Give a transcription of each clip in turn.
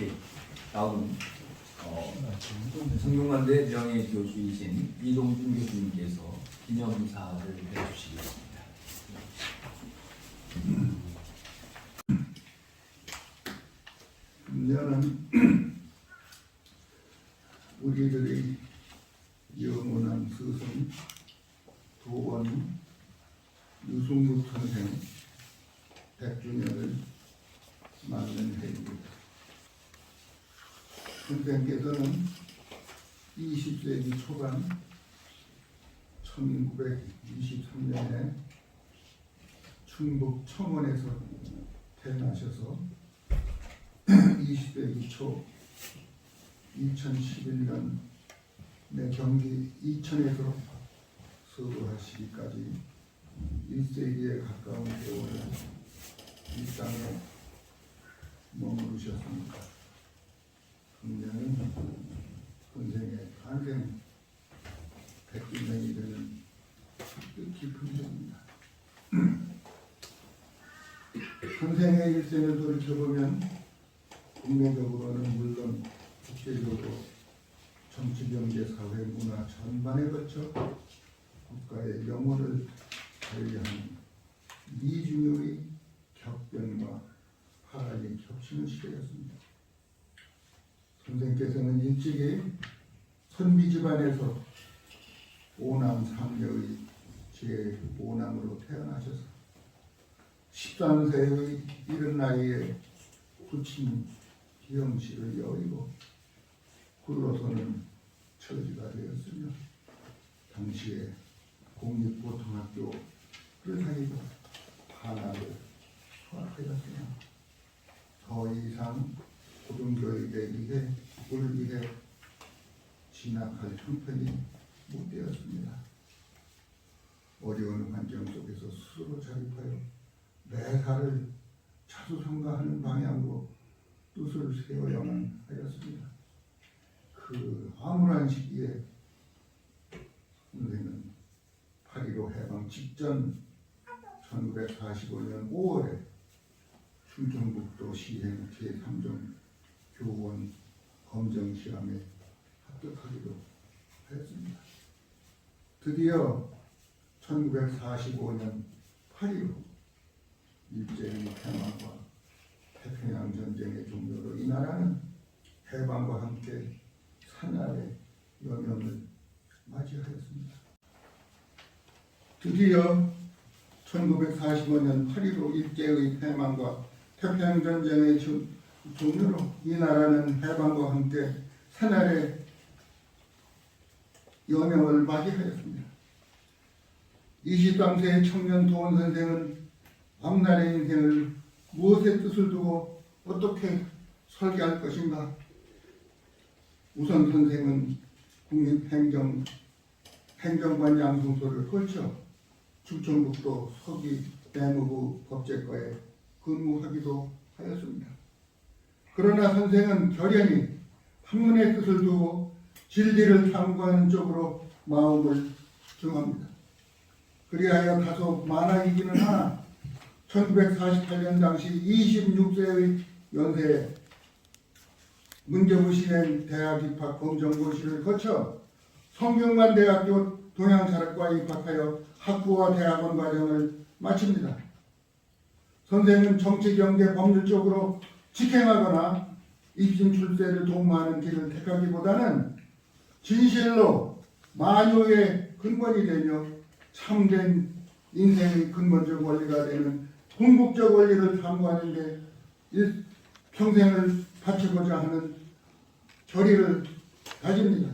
예, 다음 어, 성균관대 명예 교수이신 이동준 교수님께서 기념사를 해주시겠습니다. 금년은 우리들의 영원한 스승 도원 유승국 선생 백주년을 맞는 해입니다. 선생께서는 20세기 초반 1923년에 충북 청원에서 태어나셔서 20세기 초 2011년 내 경기 이천에서 서거하시기까지 1세기에 가까운 세월을 이 땅에 머무르셨습니다. 금년은 선생의 탄생 100주년이 되는 뜻깊은 해입니다. 선생의 일생을 돌이켜보면 국내적으로는 물론 국제적으로 정치, 경제, 사회, 문화 전반에 걸쳐 국가의 영혼을 관리하는 이중의 격변과 파란이 겹치는 시대였습니다. 선생께서는 일찍이 선비 집안에서 오남 삼녀의 제 5남으로 태어나셔서 13세의 이른 나이에 부친 기영 씨를 여의고 굴러서는 처지가 되었으며 당시에 공립고등학교를 다니고 하나를 수학하였으나 더 이상 고등교육에 의해 을 위해 진학할 형편이 못 되었습니다. 어려운 환경 속에서 스스로 자립하여 매사를 자수성가하는 방향으로 뜻을 세워야만 하였습니다. 그 암울한 시기에 선생은 8.15 해방 직전 1945년 5월에 충청북도 시행 제3종 교원 검정 시험에 합격하기도 하였습니다. 드디어 1945년 8.15 일제의 패망과 태평양 전쟁의 종료로 이 나라는 해방과 함께 산날의 여명을 맞이하였습니다. 드디어 1945년 8.15 일제의 패망과 태평양 전쟁의 종- 종료로 이 나라는 해방과 함께 산날의 여명을 맞이하였습니다. 23세의 청년 도원 선생은 앞날의 인생을 무엇의 뜻을 두고 어떻게 설계할 것인가? 우선 선생은 국립행정 행정관 양성소를 거쳐 충청북도 서기 내무부 법제과에 근무하기도 하였습니다. 그러나 선생은 결연히 학문의 뜻을 두고 진리를 탐구하는 쪽으로 마음을 정합니다. 그리하여 다소 만학이기는 하나 1948년 당시 26세의 연세에 문정부 시행 대학 입학 검정고시를 거쳐 성균관 대학교 동양사학과 입학하여 학부와 대학원 과정을 마칩니다. 선생은 정치, 경제, 법률 쪽으로 직행하거나 입신 출세를 도모하는 길을 택하기보다는 진실로 만유의 근본이 되며 참된 인생의 근본적 원리가 되는 궁극적 원리를 탐구하는 데 일- 평생을 바치고자 하는 결의를 가집니다.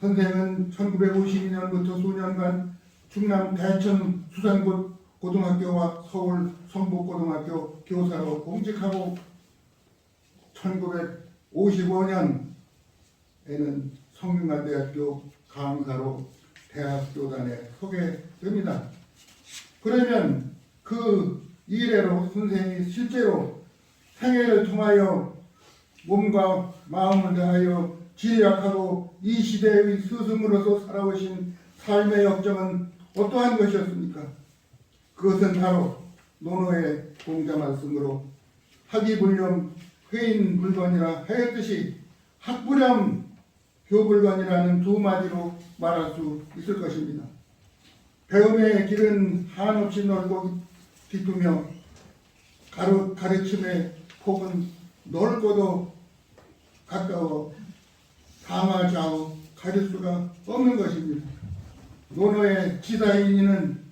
선생은 1952년부터 수년간 충남 대천 수산고 고등학교와 서울 성북고등학교 교사로 공직하고 1955년에는 성균관대학교 강사로 대학교단에 소개됩니다. 그러면 그 이래로 선생이 실제로 생애를 통하여 몸과 마음을 다하여 진리학하고 이 시대의 스승으로서 살아오신 삶의 역정은 어떠한 것이었습니까? 그것은 바로 노노의 공자 말씀으로 학이불념 회인 물건이라 하였듯이 학부렴 교불관이라는 두 마디로 말할 수 있을 것입니다. 배움의 길은 한없이 넓고 깊으며 가르, 가르침의 폭은 넓고도 가까워 상하 좌우 가릴 수가 없는 것입니다. 논어의 지사인이는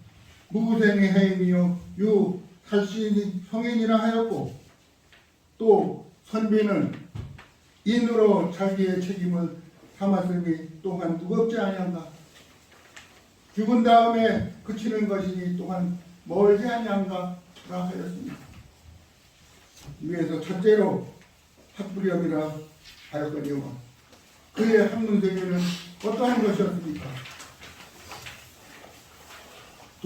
무생의 해임이요 유 살신이 성인이라 하였고 또 선비는 인으로 자기의 책임을 삼았음이 또한 무겁지 아니한가 죽은 다음에 그치는 것이니 또한 멀지 아니한가라 하였습니다. 위에서 첫째로 학부력이라 하였거니와 그의 학문 세계는 어떠한 것이었습니까?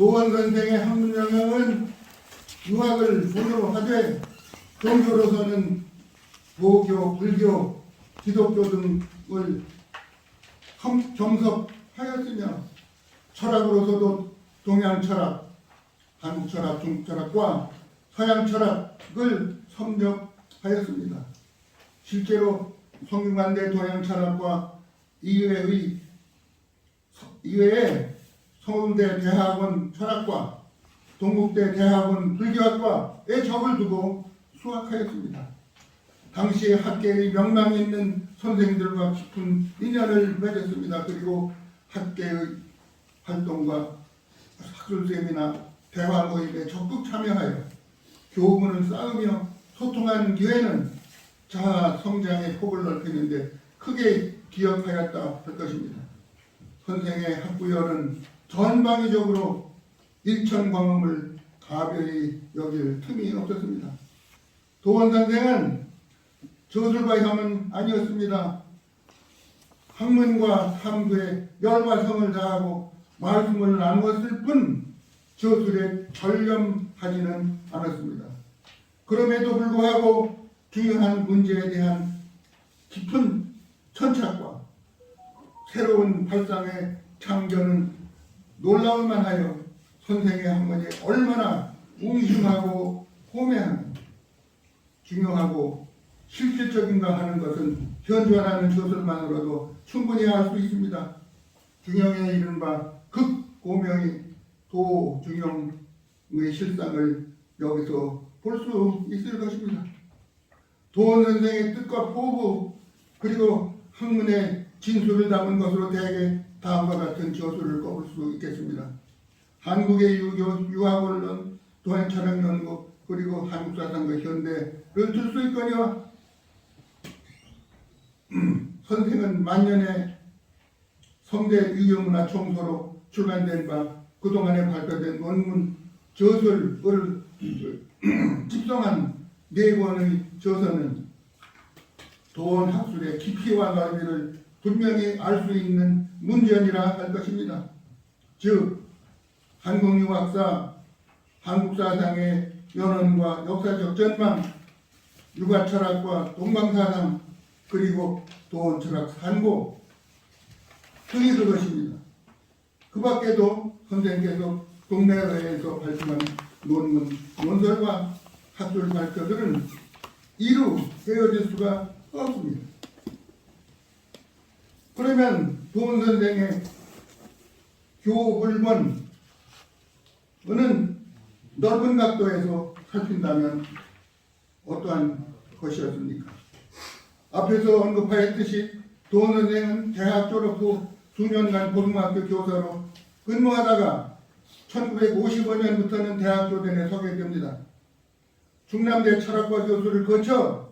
도원 선생의 학문 영역은 유학을 본으로 하되 종교로서는 도교, 불교, 기독교 등을 겸- 겸섭하였으며 철학으로서도 동양 철학, 한국 철학, 중국 철학과 서양 철학을 섭렵하였습니다. 실제로 성균관대 동양 철학과 이외의 이외에 성운대 대학원 철학과 동국대 대학원 불교학과에 적을 두고 수학하였습니다. 당시 학계의 명망 있는 선생들과 깊은 인연을 맺었습니다. 그리고 학계의 활동과 학술 세미나 대화 모임에 적극 참여하여 교훈을 쌓으며 소통하는 기회는 자아 성장의 폭을 넓히는데 크게 기여하였다 할 것입니다. 선생의 학부열은 전방위적으로 일천 광음을 가벼이 여길 틈이 없었습니다. 도원 선생은 저술과 혐은 아니었습니다. 학문과 탐구에 열과 성을 다하고 말씀을 나누었을 뿐 저술에 전념하지는 않았습니다. 그럼에도 불구하고 중요한 문제에 대한 깊은 천착과 새로운 발상의 창조는 놀라울 만 하여 선생의 학문이 얼마나 웅심하고 호매한 중요하고 실질적인가 하는 것은 현존하는 조설만으로도 충분히 알 수 있습니다. 중영의 이른바 극고명이 도중영의 실상을 여기서 볼 수 있을 것입니다. 도원 선생의 뜻과 포부 그리고 학문의 진술을 담은 것으로 대개 다음과 같은 저술을 꼽을 수 있겠습니다. 한국의 유교 유학원론, 도안철학연구 그리고 한국사상과 현대를 들 수 있거니와 선생은 만년의 성대 유교문화 총소로 출간된 바 그동안에 발표된 논문 저술을 집성한 네 권의 저서는 도원 학술의 깊이와 넓이를 분명히 알 수 있는 문전이라 할 것입니다. 즉 한국 유학사, 한국 사상의 연원과 역사적 전망, 육아 철학과 동방 사상 그리고 도원 철학 산고 등이 그것입니다. 그 밖에도 선생께서 동네회에서 발표한 논문, 논설과 학술 발표들은 이루 헤어질 수가 없습니다. 그러면 도원 선생의 교불본은 넓은 각도에서 살핀다면 어떠한 것이었습니까? 앞에서 언급하였듯이 도원 선생은 대학 졸업 후 수년간 고등학교 교사로 근무하다가 1955년부터는 대학교단에 서게 됩니다. 중남대 철학과 교수를 거쳐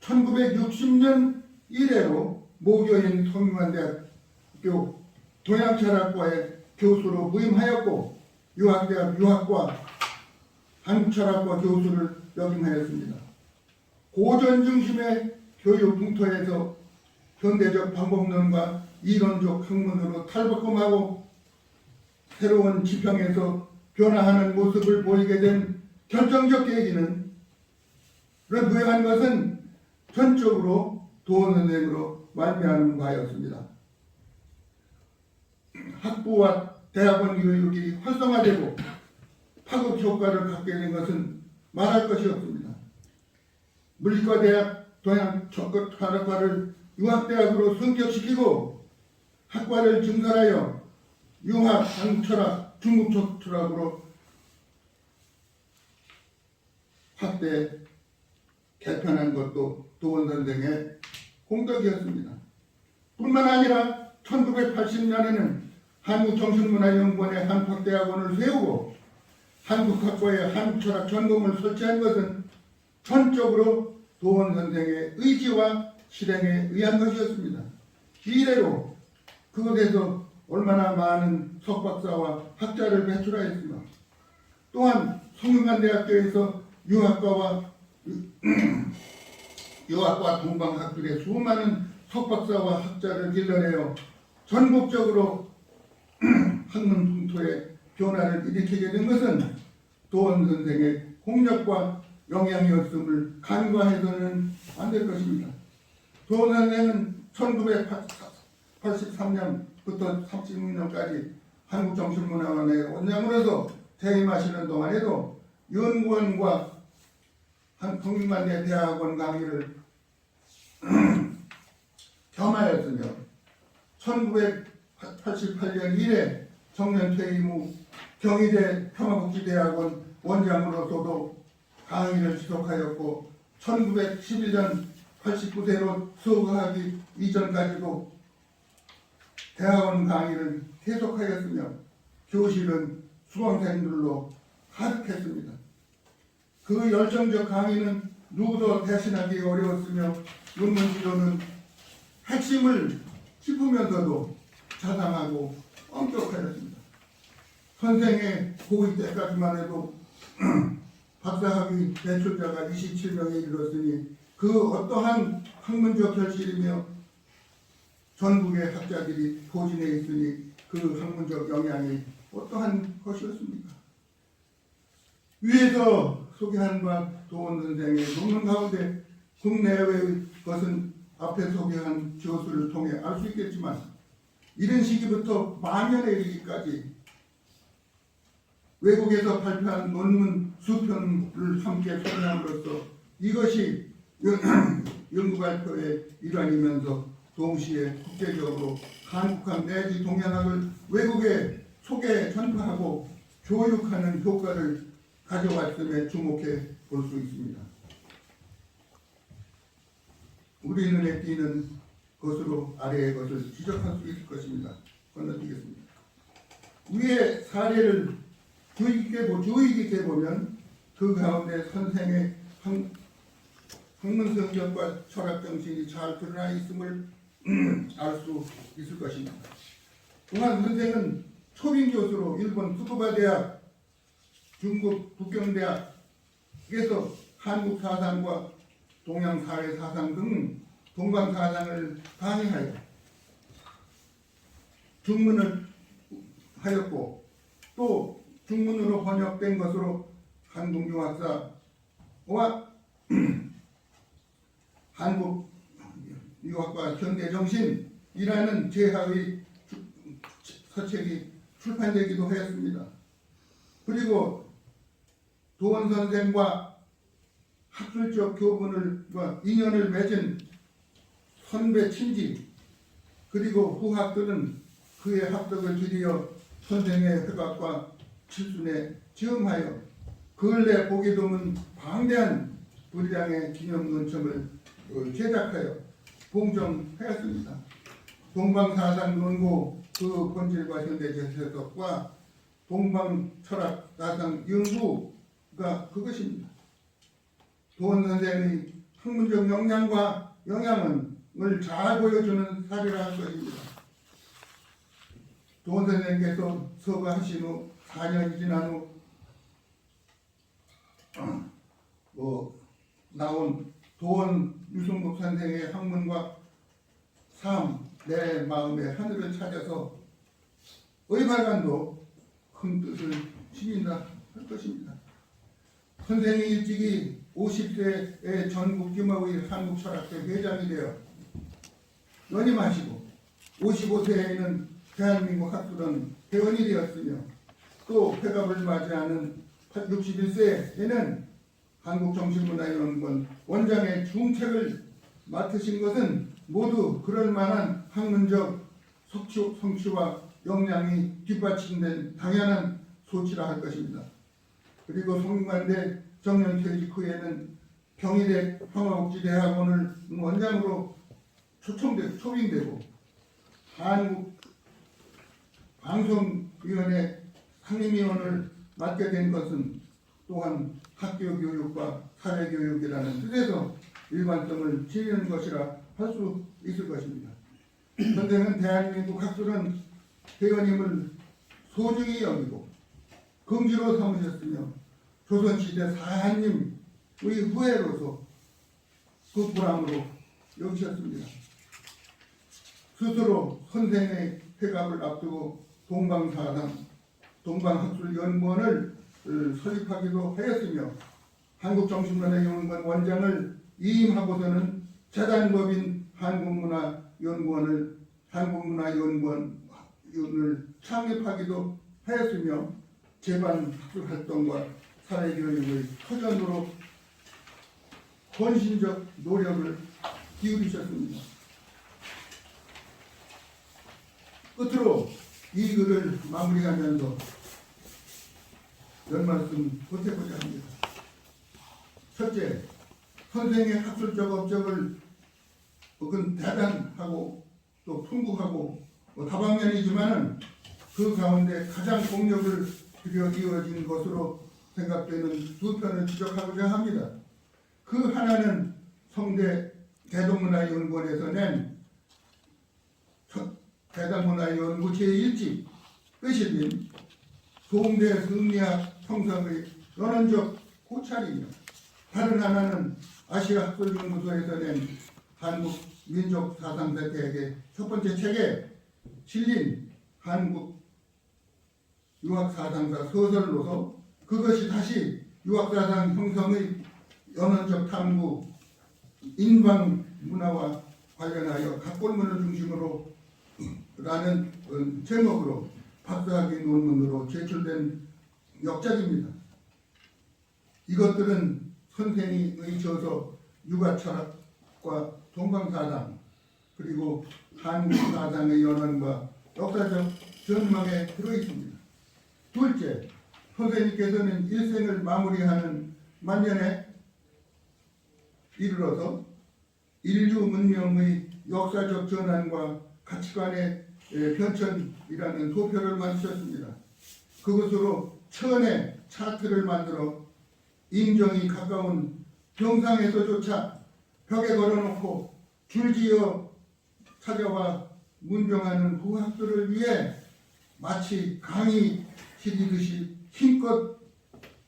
1960년 이래로 모교인 성균관대학교 동양철학과의 교수로 부임하였고 유학대학 유학과 한국철학과 교수를 역임하였습니다. 고전 중심의 교육 풍토에서 현대적 방법론과 이론적 학문으로 탈바꿈하고 새로운 지평에서 변화하는 모습을 보이게 된 결정적 계기는 를 부여한 것은 전적으로 도원 선생으로 말미암은 바였습니다. 학부와 대학원 교육이 활성화되고 파급 효과를 갖게 된 것은 말할 것이 없습니다. 물리과대학 동양 척학과를 융합대학으로 승격시키고 학과를 증설하여 융합 한국철학 중국 철학으로 확대 개편한 것도 도원 선생의 공덕이었습니다. 뿐만 아니라 1980년에는 한국정신문화연구원의 한국대학원을 세우고 한국학과의 한국철학 전공을 설치한 것은 전적으로 도원 선생의 의지와 실행에 의한 것이었습니다. 이래로 그것에서 얼마나 많은 석박사와 학자를 배출하였으며 또한 성균관대학교에서 유학과와 유학과 동방학들의 수많은 석박사와 학자를 길러내어 전국적으로 학문 풍토에 변화를 일으키게 된 것은 도원 선생의 공력과 영향이었음을 간과해서는 안 될 것입니다. 도원 선생은 1983년부터 36년까지 한국정신문화원의 원장으로서 퇴임하시는 동안에도 연구원과 한 국민관대 대학원 강의를 겸하였으며 1988년 이래 정년 퇴임 후 경희대 평화복지대학원 원장으로서도 강의를 지속하였고 1911년 89세로 수업하기 이전까지도 대학원 강의를 계속하였으며 교실은 수강생들로 가득했습니다. 그 열정적 강의는 누구도 대신하기 어려웠으며 논문 지도는 핵심을 짚으면서도 자상하고 엄격하였습니다. 선생의 고위 때까지만 해도 박사학위 배출자가 27명에 이르렀으니 그 어떠한 학문적 결실이며 전국의 학자들이 포진해 있으니 그 학문적 영향이 어떠한 것이었습니까? 위에서 소개한 바 도원 선생의 논문 가운데 국내외의 것은 앞에 소개한 교수를 통해 알 수 있겠지만 이런 시기부터 만년에 이르기까지 외국에서 발표한 논문 수편을 함께 소개함으로써 이것이 연- 연구 발표의 일환이면서 동시에 국제적으로 한국학 내지 동양학을 외국에 소개 전파하고 교육하는 효과를 가져왔음에 주목해 볼 수 있습니다. 우리 눈에 띄는 것으로 아래의 것을 지적할 수 있을 것입니다. 건너뛰겠습니다. 위의 사례를 주의 깊게, 보- 주의 깊게 보면 그 가운데 선생의 학, 학문 성격과 철학 정신이 잘 드러나 있음을 알 수 있을 것입니다. 동안 선생은 초빙 교수로 일본 푸쿠바 대학, 중국 북경대학에서 한국 사상과 동양 사회 사상 등 동방 사상을 강의하여 중문을 하였고 또 중문으로 번역된 것으로 한국 유학사와 한국 유학과 현대 정신이라는 제하의 서책이 출판되기도 하였습니다. 그리고 도원 선생과 학술적 교분을 뭐 인연을 맺은 선배 친지 그리고 후학들은 그의 합덕을 기리어 선생의 회각과 칠순에 지음하여 근래 보기 드문 방대한 분량의 기념 논청을 어, 제작하여 봉정하였습니다. 동방사상 논고 그 본질과 현대 재해석과 동방 철학 사상 연구 가 그것입니다. 도원 선생의 학문적 역량과 영향을 잘 보여주는 사례라 할 것입니다. 도원 선생께서 서거하신 후 4년이 지난 후 어, 뭐 나온 도원 유승국 선생의 학문과 삶, 내 마음의 하늘을 찾아서 의발관도 큰 뜻을 지닌다 할 것입니다. 선생이 일찍이 50세에 전국 규모의 한국철학회 회장이 되어 연임하시고 55세에는 대한민국 학술원 회원이 되었으며 또 회갑을 맞이하는 61세에는 한국정신문화연구원 원장의 중책을 맡으신 것은 모두 그럴 만한 학문적 성취, 성취와 역량이 뒷받침된 당연한 소치라 할 것입니다. 그리고 성균관대 정년 퇴직 후에는 경희대 평화복지대학원을 원장으로 초청되고 초빙되고 한국 방송위원회 상임위원을 맡게 된 것은 또한 학교 교육과 사회 교육이라는 뜻에서 일관성을 지니는 것이라 할 수 있을 것입니다. 선생은 대한민국 학술은 대원임을 소중히 여기고 긍지로 삼으셨으며 조선시대 사한님의 후예로서 그 보람으로 여기셨습니다. 스스로 선생의 회갑을 앞두고 동방사당 동방학술연구원을 어, 설립하기도 하였으며 한국정신문화연구원 원장을 이임하고서는 재단법인 한국문화연구원을 한국문화연구원을 창립하기도 하였으며 재반 학술 활동과 사회교육의 터전으로 헌신적 노력을 기울이셨습니다. 끝으로 이 글을 마무리하면서 몇 말씀 보태고자 합니다. 첫째, 선생의 학술적 업적을 혹은 대단하고 또 풍부하고 뭐 다방면이지만은 그 가운데 가장 공력을 들여 이어진 것으로 생각되는 두 편을 지적하고자 합니다. 그 하나는 성대 대동문화연구원에서 낸첫 대단문화연구 제1집 끝이인 동대 승리학 형성의 연원적 고찰이며 다른 하나는 아시아 학술연구소에서 낸 한국 민족 사상 대계의 첫 번째 책에 실린 한국 유학 사상사 소설로서 그것이 다시 유학 사상 형성의 연원적 탐구 인방 문화와 관련하여 각본문을 중심으로 라는 어, 제목으로 박사학위 논문으로 제출된 역작입니다. 이것들은 선생의 저서 육아철학과 동방사당 그리고 한국사상의 연원과 역사적 전망에 들어있습니다. 둘째, 선생님께서는 일생을 마무리하는 만년에 이르러서 인류 문명의 역사적 전환과 가치관의 예, 변천이라는 도표를 만드셨습니다. 그것으로 천의 차트를 만들어 인정이 가까운 병상에서조차 벽에 걸어놓고 줄지어 찾아와 문병하는 후학들을 위해 마치 강의 시리듯이 힘껏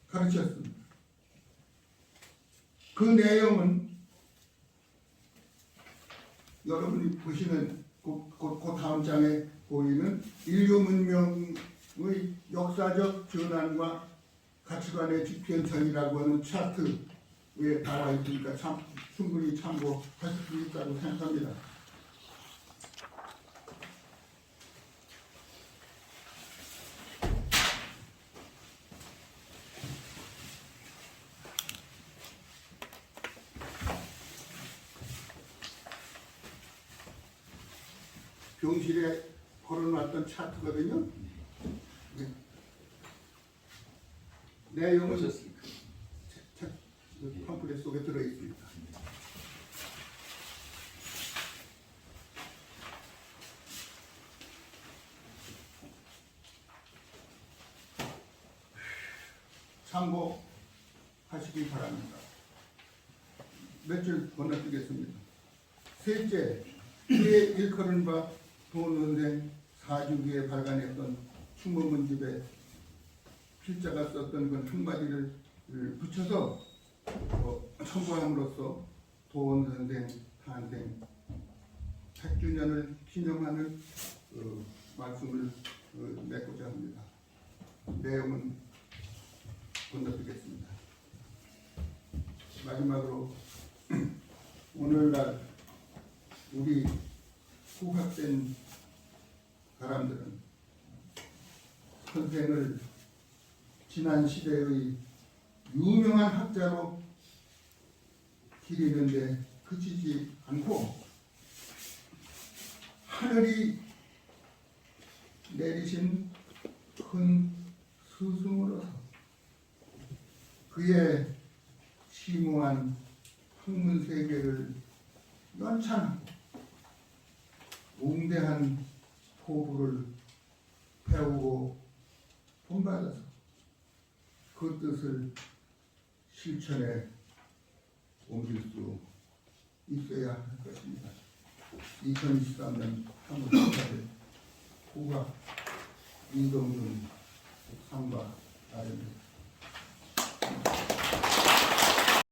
가르쳤습니다. 그 내용은 여러분이 보시는 그, 그, 그 다음 장에 보이는 인류 문명의 역사적 전환과 가치관의 변천이라고 하는 차트에 나와 있으니까 참 충분히 참고하실 수 있다고 생각합니다. 병실에 걸어놨던 차트거든요. 네. 내용은 보셨습니까? 팜플렛 속에 들어 있습니다. 참고하시기 바랍니다. 몇 줄 건너뛰겠습니다. 셋째, 그의 일컬은 바 도원선생 사주기에 발간했던 충무문집에 필자가 썼던 그 한마디를 붙여서 어, 첨부함으로써 도원 선생 탄생 100주년을 기념하는 어, 말씀을 어, 맺고자 합니다. 내용은 건너뛰겠습니다. 마지막으로 오늘날 우리 후학된 사람들은. 선생을 지난 시대의 유명한 학자로 기리는데 그치지 않고 하늘이 내리신 큰 스승으로서 그의 심오한 학문 세계를 연찬하고 웅대한 포부를 배우고 본받아서 그 뜻을 실천에 옮길 수 있어야 할 것입니다. 2023년 한국사를 국악 이동준 상과 나름입니다.